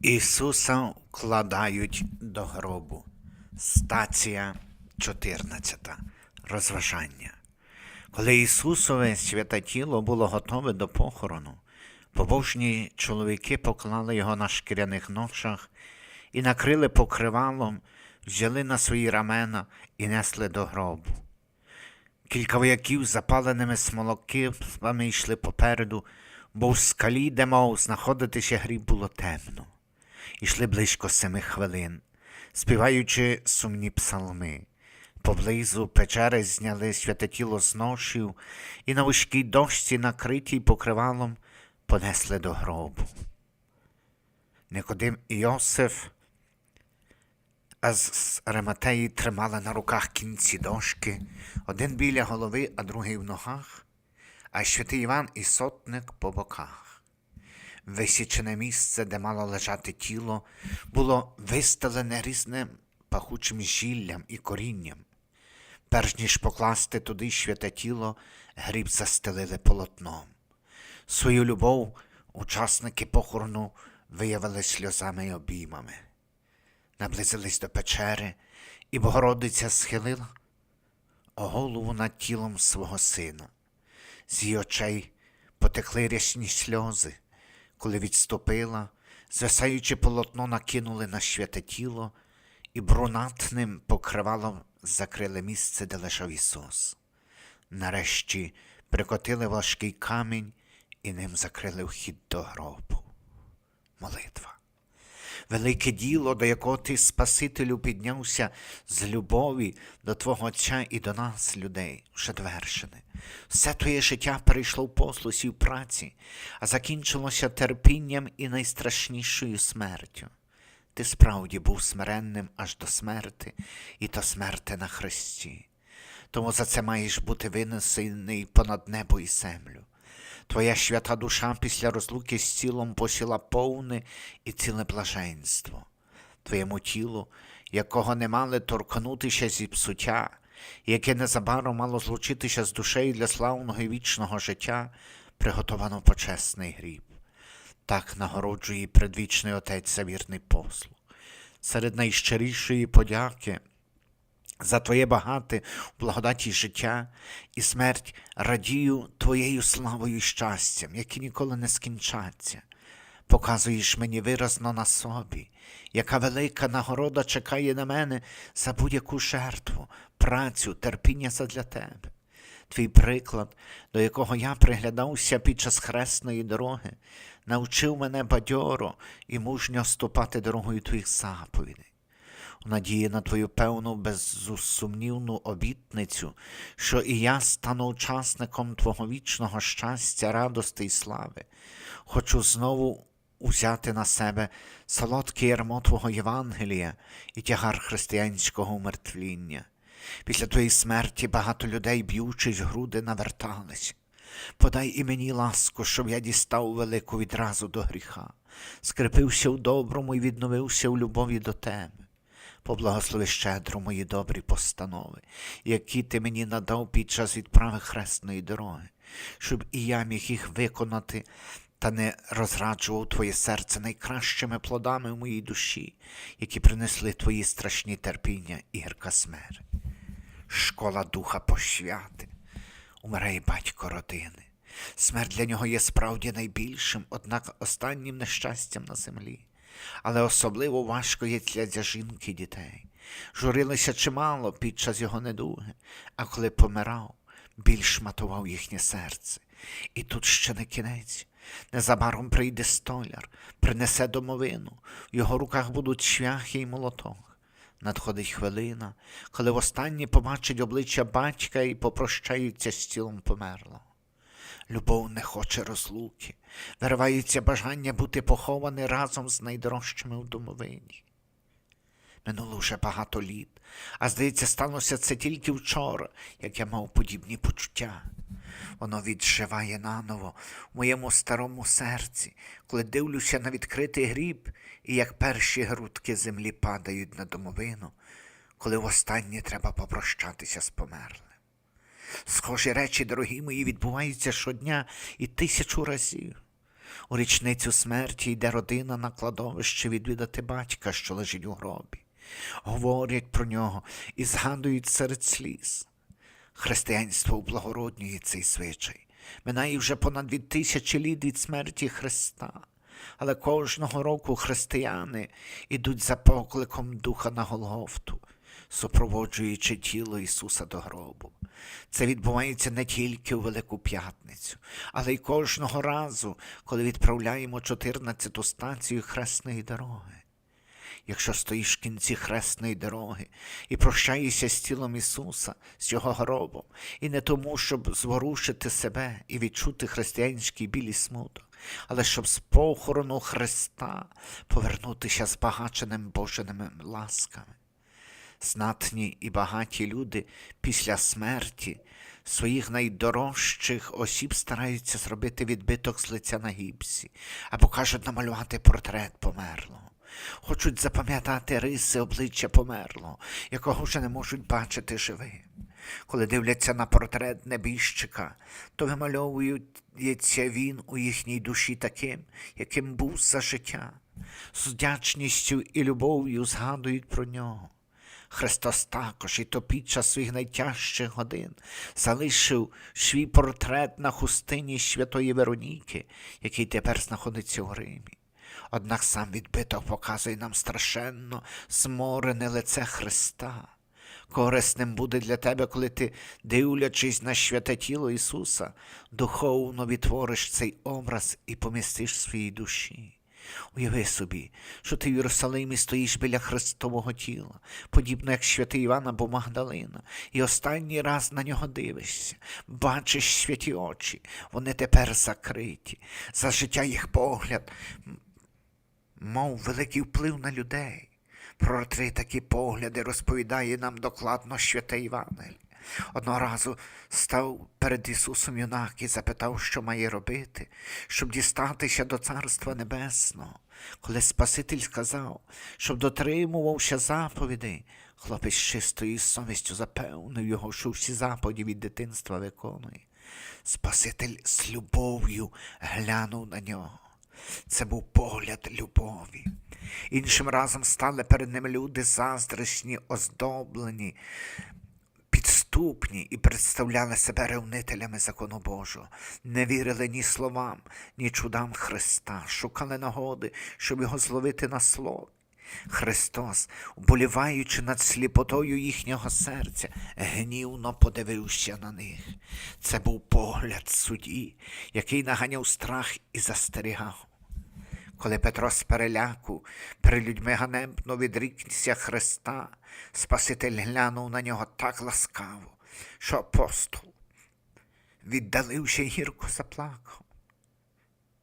Ісуса вкладають до гробу. Стація 14. Розважання. Коли Ісусове святе тіло було готове до похорону, побожні чоловіки поклали його на шкіряних ношах і накрили покривалом, взяли на свої рамена і несли до гробу. Кілька вояків запаленими смолокипами йшли попереду, бо в скалі, де мав знаходитися гріб, було темно. Ішли близько семи хвилин, співаючи сумні псалми. Поблизу печери зняли святе тіло з ношів і на вузькій дошці, накритій покривалом, понесли до гробу. Никодим і Йосиф а з Ариматеї тримали на руках кінці дошки, один біля голови, а другий в ногах, а святий Іван і сотник по боках. Висічене місце, де мало лежати тіло, було вистелене різним пахучим зіллям і корінням. Перш ніж покласти туди святе тіло, гріб застелили полотном. Свою любов учасники похорону виявили сльозами й обіймами наблизились до печери, і Богородиця схилила голову над тілом свого сина. З її очей потекли рясні сльози, коли відступила, засаючи полотно, накинули на святе тіло і брунатним покривалом закрили місце, де лежав Ісус. Нарешті прикотили важкий камінь і ним закрили вхід до гробу. Молитва велике діло, до якого ти, Спасителю, піднявся з любові до Твого Отця і до нас, людей, вже довершене. Все твоє життя перейшло в послусі в праці, а закінчилося терпінням і найстрашнішою смертю. Ти справді був смиренним аж до смерти, і то смерти на Христі. Тому за це маєш бути винесений понад небо і землю. Твоя свята душа після розлуки з тілом посіла повне і ціле блаженство, Твоєму тілу, якого не мали торкнутися зі псуття, яке незабаром мало злучитися з душею для славного і вічного життя, приготовано почесний гріб. Так нагороджує предвічний Отець за вірний послуг. Серед найщирішої подяки за Твоє багате благодаті життя і смерть радію Твоєю славою і щастям, які ніколи не скінчаться. Показуєш мені виразно на собі, яка велика нагорода чекає на мене за будь-яку жертву, працю, терпіння задля тебе. Твій приклад, до якого я приглядався під час хресної дороги, навчив мене бадьоро і мужньо ступати дорогою твоїх заповідей у надії на твою певну безсумнівну обітницю, що і я стану учасником Твого вічного щастя, радости і слави. Хочу знову узяти на себе солодке ярмо Твого Євангелія і тягар християнського умертвління. Після твоєї смерті багато людей, б'ючись груди, навертались. Подай і мені ласку, щоб я дістав велику відразу до гріха, скрепився в доброму і відновився в любові до тебе. Поблагослови щедро мої добрі постанови, які ти мені надав під час відправи хресної дороги, щоб і я міг їх виконати та не розраджував твоє серце найкращими плодами в моїй душі, які принесли твої страшні терпіння і гірка смерть. Школа духа пошвяти, умирає батько родини. Смерть для нього є справді найбільшим, однак останнім нещастям на землі але особливо важко є для жінки дітей. Журилися чимало під час його недуги, а коли помирав, більш матував їхнє серце. І тут ще не кінець. Незабаром прийде столяр, принесе домовину, в його руках будуть швяхи й молоток. Надходить хвилина, коли востаннє побачить обличчя батька і попрощаються з тілом померлого. Любов не хоче розлуки, виривається бажання бути похований разом з найдорожчими в домовині. Минуло вже багато літ, а здається, сталося це тільки вчора, як я мав подібні почуття. Воно відживає наново в моєму старому серці, коли дивлюся на відкритий гріб і як перші грудки землі падають на домовину, коли востаннє треба попрощатися з померлим. Схожі речі, дорогі мої, відбуваються щодня і тисячу разів. У річницю смерті йде родина на кладовище відвідати батька, що лежить у гробі. Говорять про нього і згадують серед сліз. Християнство ублагороднює цей звичай. Минає вже понад дві тисячі літ від смерті Христа. Але кожного року християни ідуть за покликом Духа на Голгофту, супроводжуючи тіло Ісуса до гробу. Це відбувається не тільки у Велику П'ятницю, але й кожного разу, коли відправляємо 14-ту станцію хресної дороги. Якщо стоїш в кінці хресної дороги і прощаєшся з тілом Ісуса, з Його гробом, і не тому, щоб зворушити себе і відчути християнський білий смуток, але щоб з похорону Христа повернутися збагаченим Божими ласками. Знатні і багаті люди після смерті своїх найдорожчих осіб стараються зробити відбиток з лиця на гіпсі або кажуть намалювати портрет померлого. Хочуть запам'ятати риси обличчя померлого, якого вже не можуть бачити живим. Коли дивляться на портрет небіжчика, то вимальовується він у їхній душі таким, яким був за життя, з вдячністю і любов'ю згадують про нього. Христос також і то під час своїх найтяжчих годин залишив свій портрет на хустині святої Вероніки, який тепер знаходиться у Римі. Однак сам відбиток показує нам страшенно зморене лице Христа. Корисним буде для тебе, коли ти, дивлячись на святе тіло Ісуса, духовно відтвориш цей образ і помістиш в своїй душі. Уяви собі, що ти в Єрусалимі стоїш біля Христового тіла, подібно як святий Іван або Магдалина, і останній раз на нього дивишся, бачиш святі очі, вони тепер закриті, за життя їх погляд, мов великий вплив на людей. Про три такі погляди розповідає нам докладно святе Івангель. Одного разу став перед Ісусом юнак і запитав, що має робити, щоб дістатися до Царства Небесного. Коли Спаситель сказав, щоб дотримувався заповідей, хлопець чистою совістю запевнив його, що всі заповіді від дитинства виконує. Спаситель з любов'ю глянув на нього. Це був погляд любові. Іншим разом стали перед ним люди заздрісні, оздоблені, підступні і представляли себе ревнителями закону Божого, не вірили ні словам, ні чудам Христа, шукали нагоди, щоб його зловити на слові. Христос, уболіваючи над сліпотою їхнього серця, гнівно подивився на них. Це був погляд судді, який наганяв страх і застерігав. Коли Петро з переляку перед людьми ганебно відрікся Христа, Спаситель глянув на нього так ласкаво, що апостол, віддаливши гірко заплакав.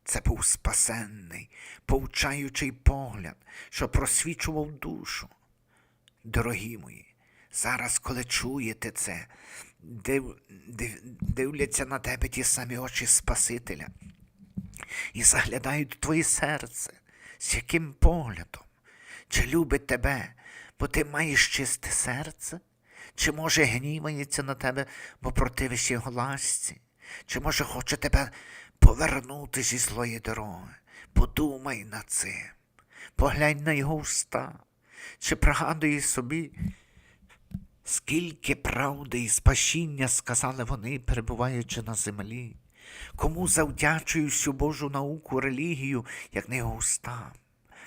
Це був спасенний, повчаючий погляд, що просвічував душу. Дорогі мої, зараз, коли чуєте це, див, див, дивляться на тебе ті самі очі Спасителя і заглядають в твоє серце, з яким поглядом, чи любить тебе, бо ти маєш чисте серце, чи може гнівається на тебе, бо противиш його ласці, чи може хоче тебе повернути зі злої дороги. Подумай над цим, поглянь на його уста, чи пригадує собі, скільки правди і спасіння сказали вони, перебуваючи на землі. Кому завдячую всю Божу науку, релігію, як не його устам.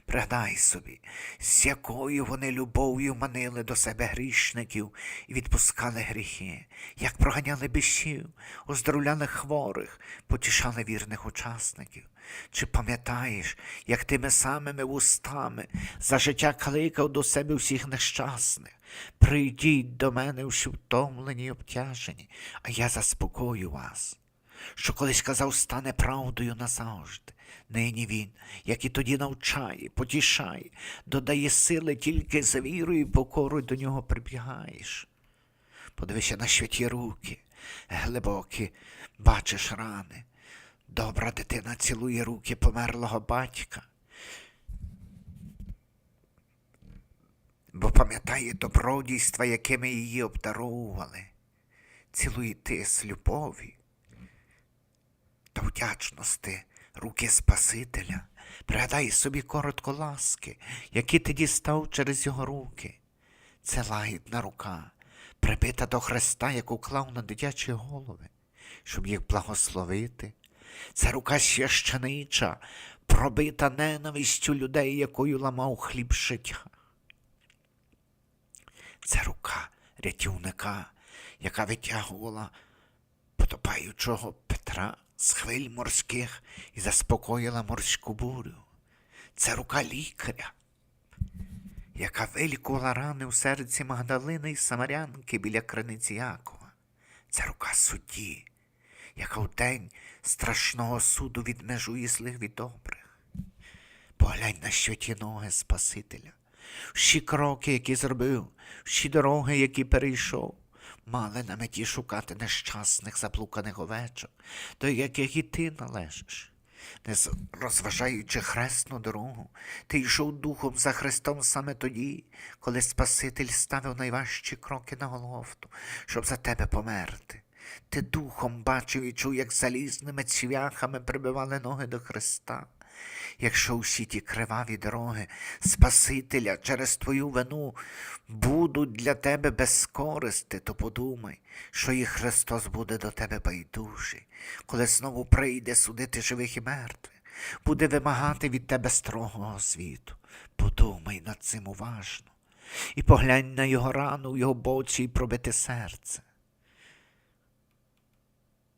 Пригадай собі, з якою вони любов'ю манили до себе грішників і відпускали гріхи, як проганяли бісів, оздоровляли хворих, потішали вірних учасників. Чи пам'ятаєш, як тими самими вустами за життя кликав до себе всіх нещасних? Прийдіть до мене всі втомлені й обтяжені, а я заспокою вас що колись казав, стане правдою назавжди. Нині він, як і тоді навчає, потішає, додає сили тільки за вірою і покорою до нього прибігаєш. Подивися на святі руки, глибокі, бачиш рани. Добра дитина цілує руки померлого батька. Бо пам'ятає добродійства, якими її обдаровували. Цілує ти з любов'ю та вдячності руки Спасителя. Пригадай собі коротко ласки, які ти дістав через його руки. Це лагідна рука, прибита до хреста, яку клав на дитячі голови, щоб їх благословити. Це рука священича, пробита ненавистю людей, якою ламав хліб життя. Це рука рятівника, яка витягувала потопаючого Петра з хвиль морських і заспокоїла морську бурю. Це рука лікаря, яка вилікувала рани в серці Магдалини і Самарянки біля криниці Якова. Це рука судді, яка в день страшного суду відмежує злих від добрих. Поглянь на щоті ноги Спасителя, всі кроки, які зробив, всі дороги, які перейшов, мали на меті шукати нещасних заблуканих овечок, до яких і ти належиш. Не розважаючи хресну дорогу, ти йшов духом за Христом саме тоді, коли Спаситель ставив найважчі кроки на Голгофту, щоб за тебе померти. Ти духом бачив і чув, як залізними цвяхами прибивали ноги до Христа. Якщо усі ті криваві дороги Спасителя через твою вину будуть для тебе без користи, то подумай, що і Христос буде до тебе байдужий, коли знову прийде судити живих і мертвих, буде вимагати від тебе строгого світу. Подумай над цим уважно і поглянь на його рану в його боці і пробите серце.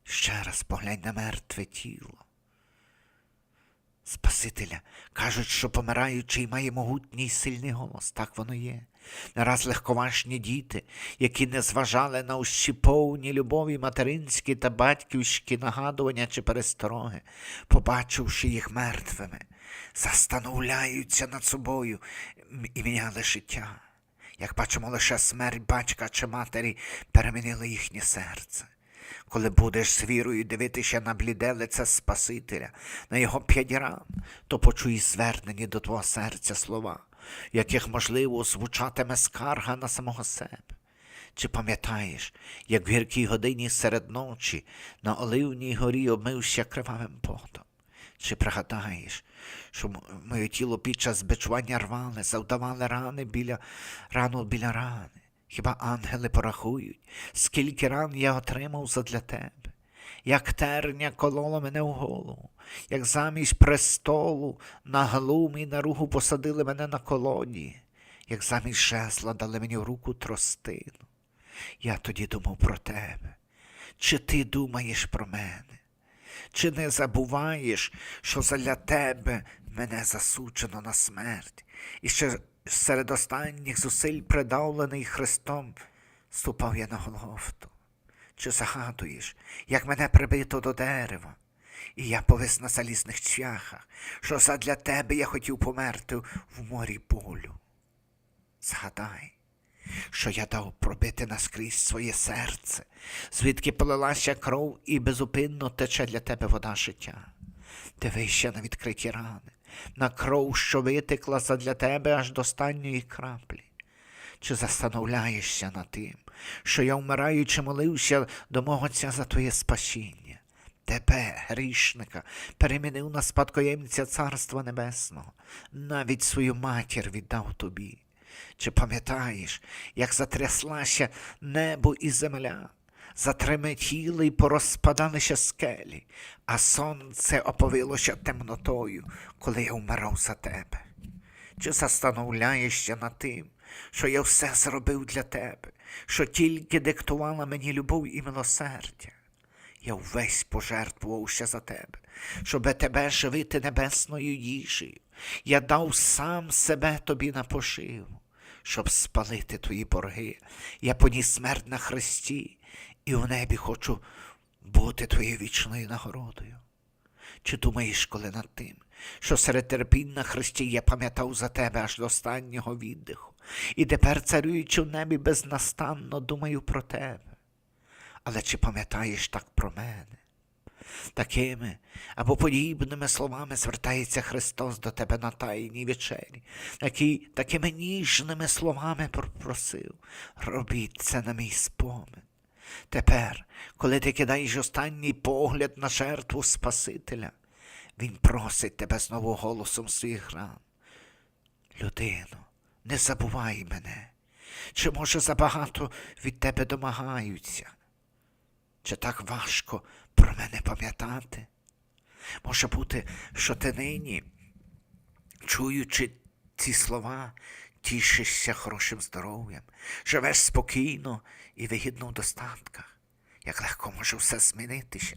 Ще раз поглянь на мертве тіло. Спасителя кажуть, що помираючий має могутній сильний голос. Так воно є. Не раз легковажні діти, які не зважали на усі повні любові материнські та батьківські нагадування чи перестороги, побачивши їх мертвими, застановляються над собою і міняли життя. Як бачимо, лише смерть батька чи матері перемінила їхнє серце. Коли будеш з вірою дивитися на бліде лице Спасителя, на його п'ять ран, то почуй звернені до твого серця слова, яких, можливо, звучатиме скарга на самого себе. Чи пам'ятаєш, як в гіркій годині серед ночі на Оливній горі обмився кривавим потом? Чи пригадаєш, що моє тіло під час бичування рвали, завдавали рани біля рану біля рани? Хіба ангели порахують, скільки ран я отримав задля тебе? Як терня колола мене в голову, як замість престолу на глум і на ругу посадили мене на колоні, як замість жезла дали мені в руку тростину. Я тоді думав про тебе. Чи ти думаєш про мене? Чи не забуваєш, що задля тебе мене засуджено на смерть, і що серед останніх зусиль придавлений Христом ступав я на Голгофту? Чи загадуєш, як мене прибито до дерева, і я повис на залізних цвяхах, що задля тебе я хотів померти в морі болю? Згадай, що я дав пробити наскрізь своє серце, звідки полилася кров і безупинно тече для тебе вода життя. Дивися на відкриті рани, на кров, що витекла задля тебе аж до останньої краплі. Чи застановляєшся над тим, що я вмираючи молився до мого Отця за твоє спасіння? Тебе, грішника, перемінив на спадкоємця Царства Небесного, навіть свою матір віддав тобі. Чи пам'ятаєш, як затряслася небо і земля, затреметіли й порозпадалися скелі, а сонце оповилося темнотою, коли я вмирав за тебе? Чи застановляєшся над тим, що я все зробив для тебе, що тільки диктувала мені любов і милосердя? Я увесь пожертвувався за тебе, щоб тебе живити небесною їжею. Я дав сам себе тобі на пошиву, щоб спалити твої борги. Я поніс смерть на хресті, і в небі хочу бути твоєю вічною нагородою. Чи думаєш, коли над тим, що серед терпінь на Христі я пам'ятав за тебе аж до останнього віддиху, і тепер, царюючи в небі безнастанно, думаю про тебе. Але чи пам'ятаєш так про мене? Такими або подібними словами звертається Христос до тебе на тайній вечері, який такими ніжними словами просив, робіть це на мій спомин. Тепер, коли ти кидаєш останній погляд на жертву Спасителя, Він просить тебе знову голосом своїх ран. Людино, не забувай мене. Чи може забагато від тебе домагаються? Чи так важко про мене пам'ятати? Може бути, що ти нині, чуючи ці слова, тішишся хорошим здоров'ям, живеш спокійно і вигідно в достатках. Як легко може все змінитися.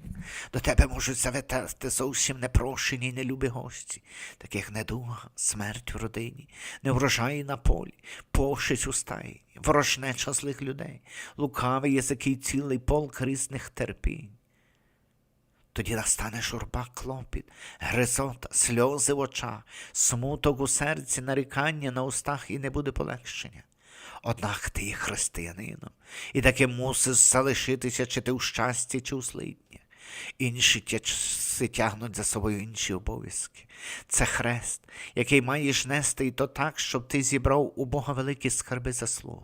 До тебе можуть завітати зовсім непрошені й нелюбі гості, таких недуга, смерть в родині, неврожаї на полі, пошить у стаї, ворожнеча злих людей, лукавий язики й цілий полк різних терпінь. Тоді настане журба клопіт, гризота, сльози в очах, смуток у серці, нарікання на устах і не буде полегшення. Однак ти є християнином, і таки мусиш залишитися чи ти у щасті, чи у злидні. Інші часи тягнуть за собою інші обов'язки. Це хрест, який маєш нести, і то так, щоб ти зібрав у Бога великі скарби заслуг.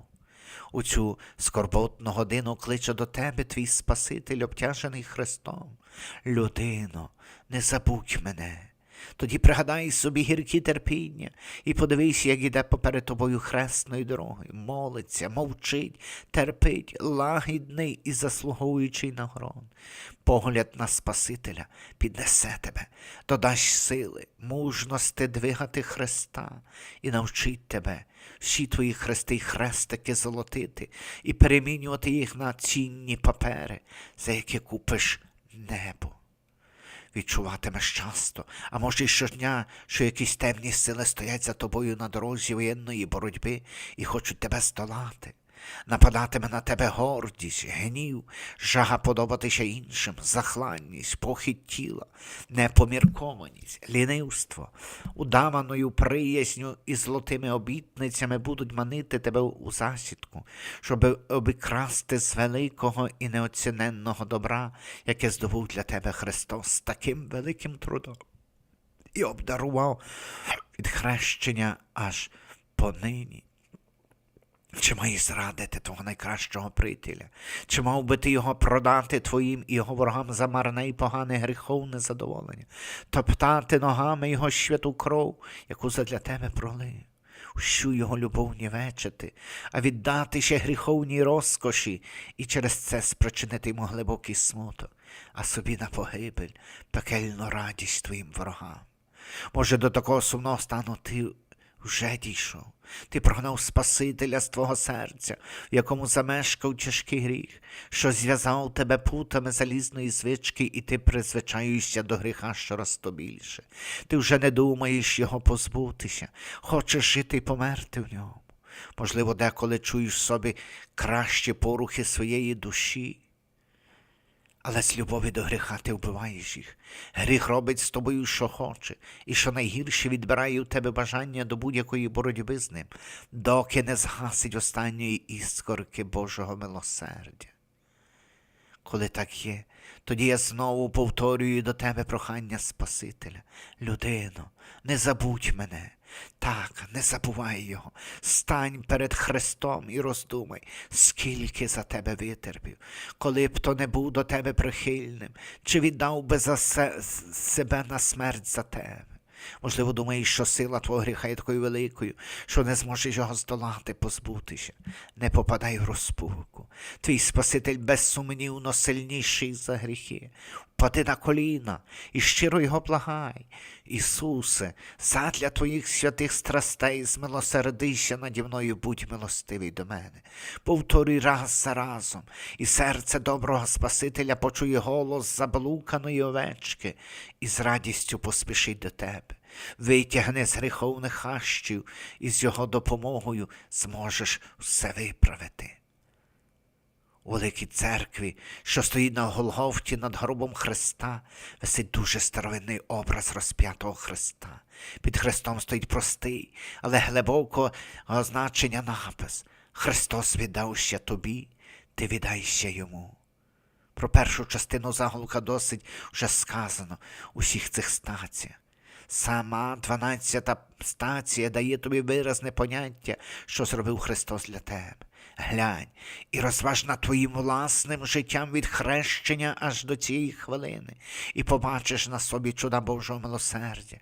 У цю скорботну годину кличе до тебе твій Спаситель, обтяжений Христом. Людино, не забудь мене. Тоді пригадай собі гіркі терпіння і подивись, як іде поперед тобою хресною дорогою, молиться, мовчить, терпить, лагідний і заслуговуючий нагород. Погляд на Спасителя піднесе тебе, додасть сили, мужності двигати Христа і навчить тебе всі твої хрести й хрестики золотити і перемінювати їх на цінні папери, за які купиш небо відчуватимеш часто, а може й щодня, що якісь темні сили стоять за тобою на дорозі воєнної боротьби і хочуть тебе здолати. Нападатиме на тебе гордість, гнів, жага подобатися іншим, захланність, похід тіла, непоміркованість, лінивство, удаваною приязню і золотими обітницями будуть манити тебе у засідку, щоб обікрасти з великого і неоціненного добра, яке здобув для тебе Христос таким великим трудом і обдарував від хрещення аж понині. Чи маєш зрадити твого найкращого приятеля? Чи мав би ти його продати твоїм і його ворогам за марне і погане гріховне задоволення, топтати ногами його святу кров, яку задля тебе пролив, усю його любов нівечити, а віддати ще гріховній розкоші і через це спричинити йому глибокий смуток, а собі на погибель, пекельну радість твоїм ворогам. Може, до такого сумного стану ти вже дійшов. Ти прогнав Спасителя з твого серця, в якому замешкав тяжкий гріх, що зв'язав тебе путами залізної звички, і ти призвичаюєшся до гріха щораз то більше. Ти вже не думаєш його позбутися, хочеш жити і померти в ньому. Можливо, деколи чуєш собі кращі порухи своєї душі. Але з любові до гріха ти вбиваєш їх. Гріх робить з тобою, що хоче, і що найгірше відбирає у тебе бажання до будь-якої боротьби з ним, доки не згасить останньої іскорки Божого милосердя. Коли так є, тоді я знову повторюю до тебе прохання Спасителя. Людино, не забудь мене. Так, не забувай його. Стань перед Христом і роздумай, скільки за тебе витерпів, коли б то не був до тебе прихильним, чи віддав би за се- себе на смерть за тебе. Можливо, думаєш, що сила твого гріха є такою великою, що не зможеш його здолати, позбутися. Не попадай в розпуку. Твій Спаситель безсумнівно сильніший за гріхи. Впади на коліна і щиро його благай. Ісусе, задля твоїх святих страстей змилосердися наді мною, будь милостивий до мене. Повторюй раз за разом, і серце доброго Спасителя почує голос заблуканої овечки і з радістю поспішить до тебе. Витягни з гріховних хащів, і з його допомогою зможеш все виправити. Великій церкві, що стоїть на Голгофті над гробом Христа, висить дуже старовинний образ розп'ятого Христа. Під Христом стоїть простий, але глибокого значення напис. Христос віддався тобі, ти віддайся йому. Про першу частину заголовка досить вже сказано у всіх цих стаціях. Сама дванадцята стація дає тобі виразне поняття, що зробив Христос для тебе. Глянь і розваж над твоїм власним життям від хрещення аж до цієї хвилини, і побачиш на собі чуда Божого милосердя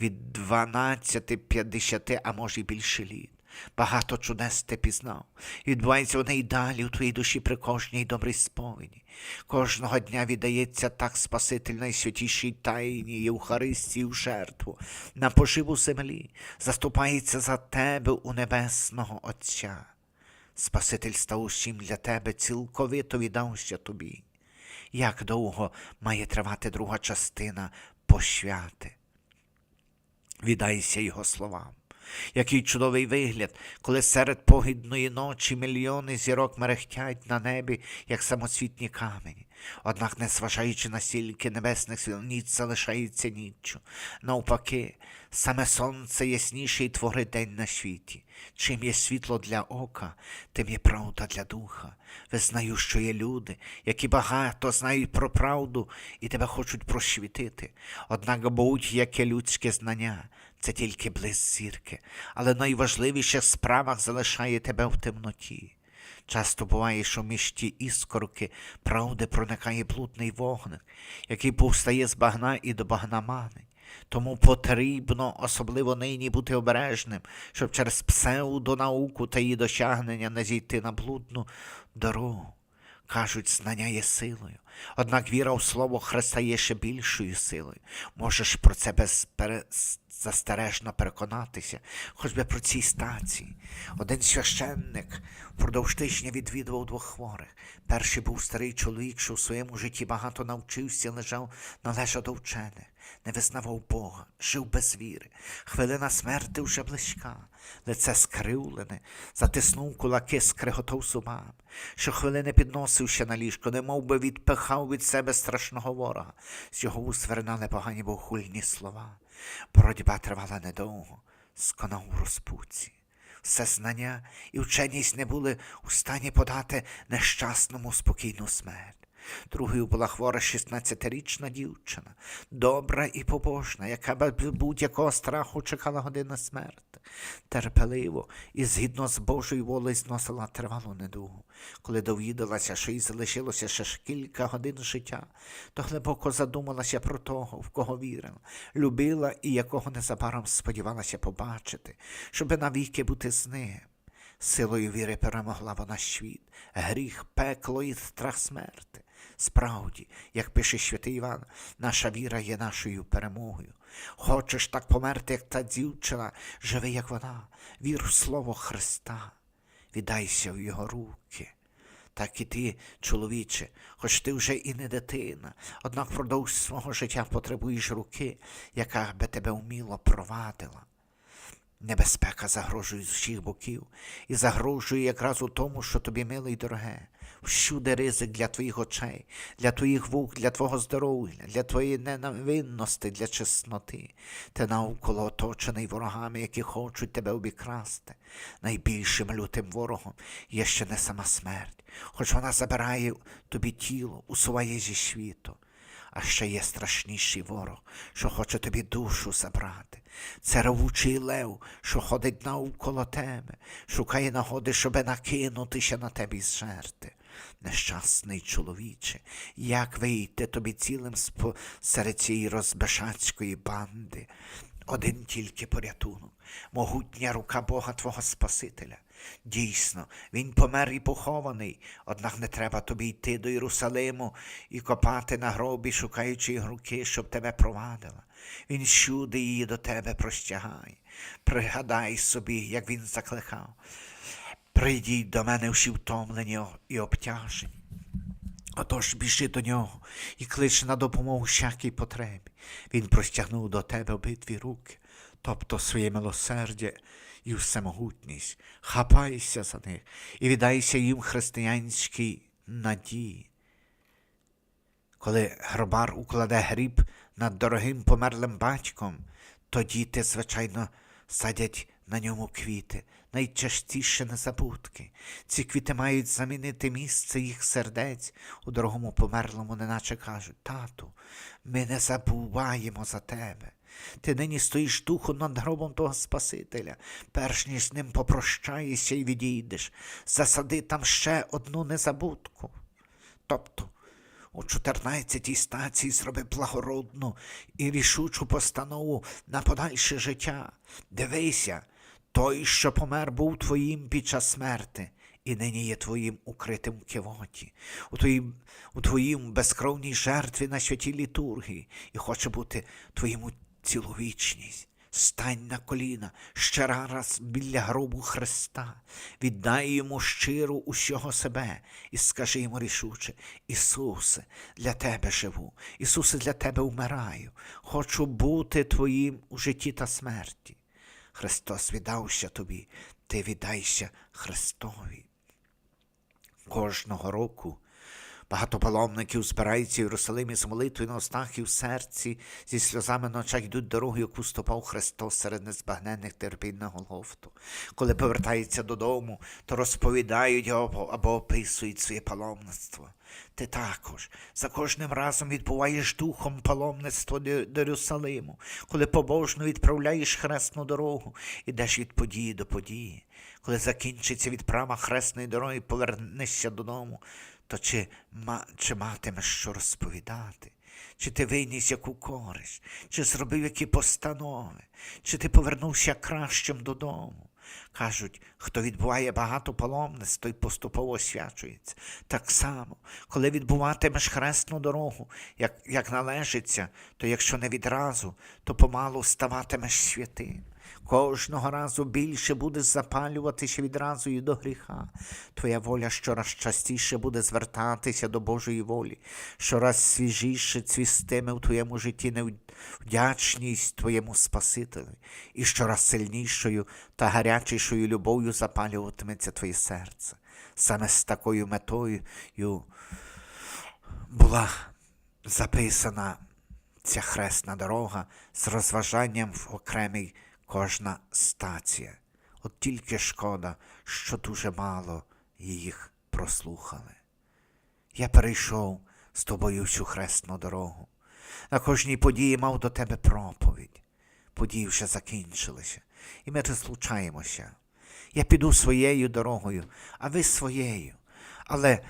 від 12, 50, а може й більше літ. Багато чудес ти пізнав. І відбувається вони й далі у твоїй душі при кожній добрій сповіді. Кожного дня віддається так Спаситель найсвятішій тайні Євхаристії в жертву, на поживу землі, заступається за тебе у небесного Отця. Спаситель став усім для тебе, цілковито віддався тобі. Як довго має тривати друга частина пошвяти? Віддайся його словам. Який чудовий вигляд, коли серед погідної ночі мільйони зірок мерехтять на небі, як самоцвітні камені. Однак, не зважаючи на стільки небесних свіл, ніч залишається ніччю. Навпаки, саме сонце ясніший творить день на світі. Чим є світло для ока, тим є правда для духа. Визнаю, що є люди, які багато знають про правду і тебе хочуть просвітити. Однак будь-яке людське знання це тільки блиск зірки, але найважливіше в справах залишає тебе в темноті. Часто буває, що між ті іскорки правди проникає блудний вогник, який повстає з багна і до багна манить. Тому потрібно особливо нині бути обережним, щоб через псевдонауку та її досягнення не зійти на блудну дорогу. Кажуть, знання є силою, однак віра у слово Христа є ще більшою силою. Можеш про це беззастережно переконатися, хоч би про цій стації. Один священник впродовж тижня відвідував двох хворих. Перший був старий чоловік, що у своєму житті багато навчився, лежав, належав до вчених, не визнавав Бога, жив без віри. Хвилина смерти вже близька, лице скривлене, затиснув кулаки, скриготав зубами. Щохвилини підносився на ліжко, немов би відпихав від себе страшного ворога. З його уст виринали погані богохульні слова. Боротьба тривала недовго, сконав у розпуці. Все знання і вченість не були у стані подати нещасному спокійну смерть. Другою була хвора 16-річна дівчина, добра і побожна, яка без будь-якого страху чекала години смерти. Терпеливо і згідно з Божою волею зносила тривалу недугу. Коли довідалася, що їй залишилося ще ж кілька годин життя, то глибоко задумалася про того, в кого вірила, любила і якого незабаром сподівалася побачити, щоби навіки бути з ним. Силою віри перемогла вона світ, гріх, пекло і страх смерти. Справді, як пише святий Іван, наша віра є нашою перемогою. Хочеш так померти, як та дівчина, живи, як вона, вір в слово Христа, віддайся в його руки. Так і ти, чоловіче, хоч ти вже і не дитина, однак впродовж свого життя потребуєш руки, яка би тебе вміло провадила. Небезпека загрожує з всіх боків і загрожує якраз у тому, що тобі миле й дороге. Всюди ризик для твоїх очей, для твоїх вух, для твого здоров'я, для твоєї ненавинності, для чесноти. Ти навколо оточений ворогами, які хочуть тебе обікрасти. Найбільшим лютим ворогом є ще не сама смерть, хоч вона забирає тобі тіло, усуває зі світу. А ще є страшніший ворог, що хоче тобі душу забрати. Це ревучий лев, що ходить навколо тебе, шукає нагоди, щоби накинутися на тебе із жерти. Нещасний чоловіче, як вийти тобі цілим серед цієї розбешацької банди? Один тільки порятунок, могутня рука Бога Твого Спасителя. Дійсно, він помер і похований, однак не треба тобі йти до Єрусалиму і копати на гробі, шукаючи руки, щоб тебе провадила. Він всюди її до тебе простягає. Пригадай собі, як він закликав. Прийдіть до мене всі втомлені і обтяжені. Отож біжи до нього і клич на допомогу всякій потребі. Він простягнув до тебе обидві руки, тобто своє милосердя і всемогутність. Хапайся за них і віддайся їм християнській надії. Коли гробар укладе гріб над дорогим померлим батьком, то діти, звичайно, садять на ньому квіти, найчастіше незабудки. Ці квіти мають замінити місце їх сердець у дорогому померлому, неначе кажуть, тату, ми не забуваємо за тебе. Ти нині стоїш духом над гробом того Спасителя, перш ніж з ним попрощаєшся і відійдеш, засади там ще одну незабудку. Тобто у 14-й стації зроби благородну і рішучу постанову на подальше життя. Дивися, той, що помер, був твоїм під час смерти, і нині є твоїм укритим в кивоті, у твоїм, у твоїм безкровній жертві на святій літургії, і хоче бути твоїм у цілу вічність. Стань на коліна ще раз біля гробу Христа, віддай йому щиро усього себе і скажи йому рішуче: Ісусе, для Тебе живу, Ісусе, для Тебе вмираю, хочу бути Твоїм у житті та смерті. Христос віддався тобі, ти віддайся Христові. Кожного року багато паломників збираються в Єрусалимі з молитвою на устах і в серці, зі сльозами на очах йдуть дорогу, яку ступав Христос серед незбагненних терпінь на Голгофту. Коли повертаються додому, то розповідають або, або описують своє паломництво. Ти також за кожним разом відбуваєш духом паломництво до, Єрусалиму, коли побожно відправляєш хресну дорогу, ідеш від події до події. Коли закінчиться відправа хресної дороги повернешся додому, то чи, ма, чи матимеш що розповідати? Чи ти виніс яку користь, чи зробив які постанови, чи ти повернувся кращим додому? Кажуть, хто відбуває багато паломниць, той поступово освячується. Так само, коли відбуватимеш хресну дорогу, як, як належиться, то якщо не відразу, то помалу ставатимеш святим. Кожного разу більше будеш запалюватися відразу і до гріха. Твоя воля щораз частіше буде звертатися до Божої волі, щораз свіжіше цвістиме в твоєму житті невдячність твоєму Спасителю, і щораз сильнішою та гарячішою любов'ю запалюватиметься твоє серце. Саме з такою метою була записана ця хресна дорога з розважанням в окремій кожна стація. От тільки шкода, що дуже мало їх прослухали. Я перейшов з тобою всю хресну дорогу. На кожній події мав до тебе проповідь. Події вже закінчилися, і ми розлучаємося. Я піду своєю дорогою, а ви своєю. Але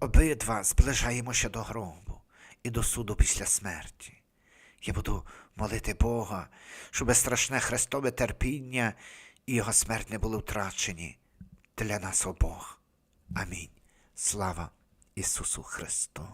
обидва зближаємося до гробу і до суду після смерті. Я буду молити Бога, щоб страшне Христове терпіння і Його смерть не були втрачені для нас обох. Амінь. Слава Ісусу Христу!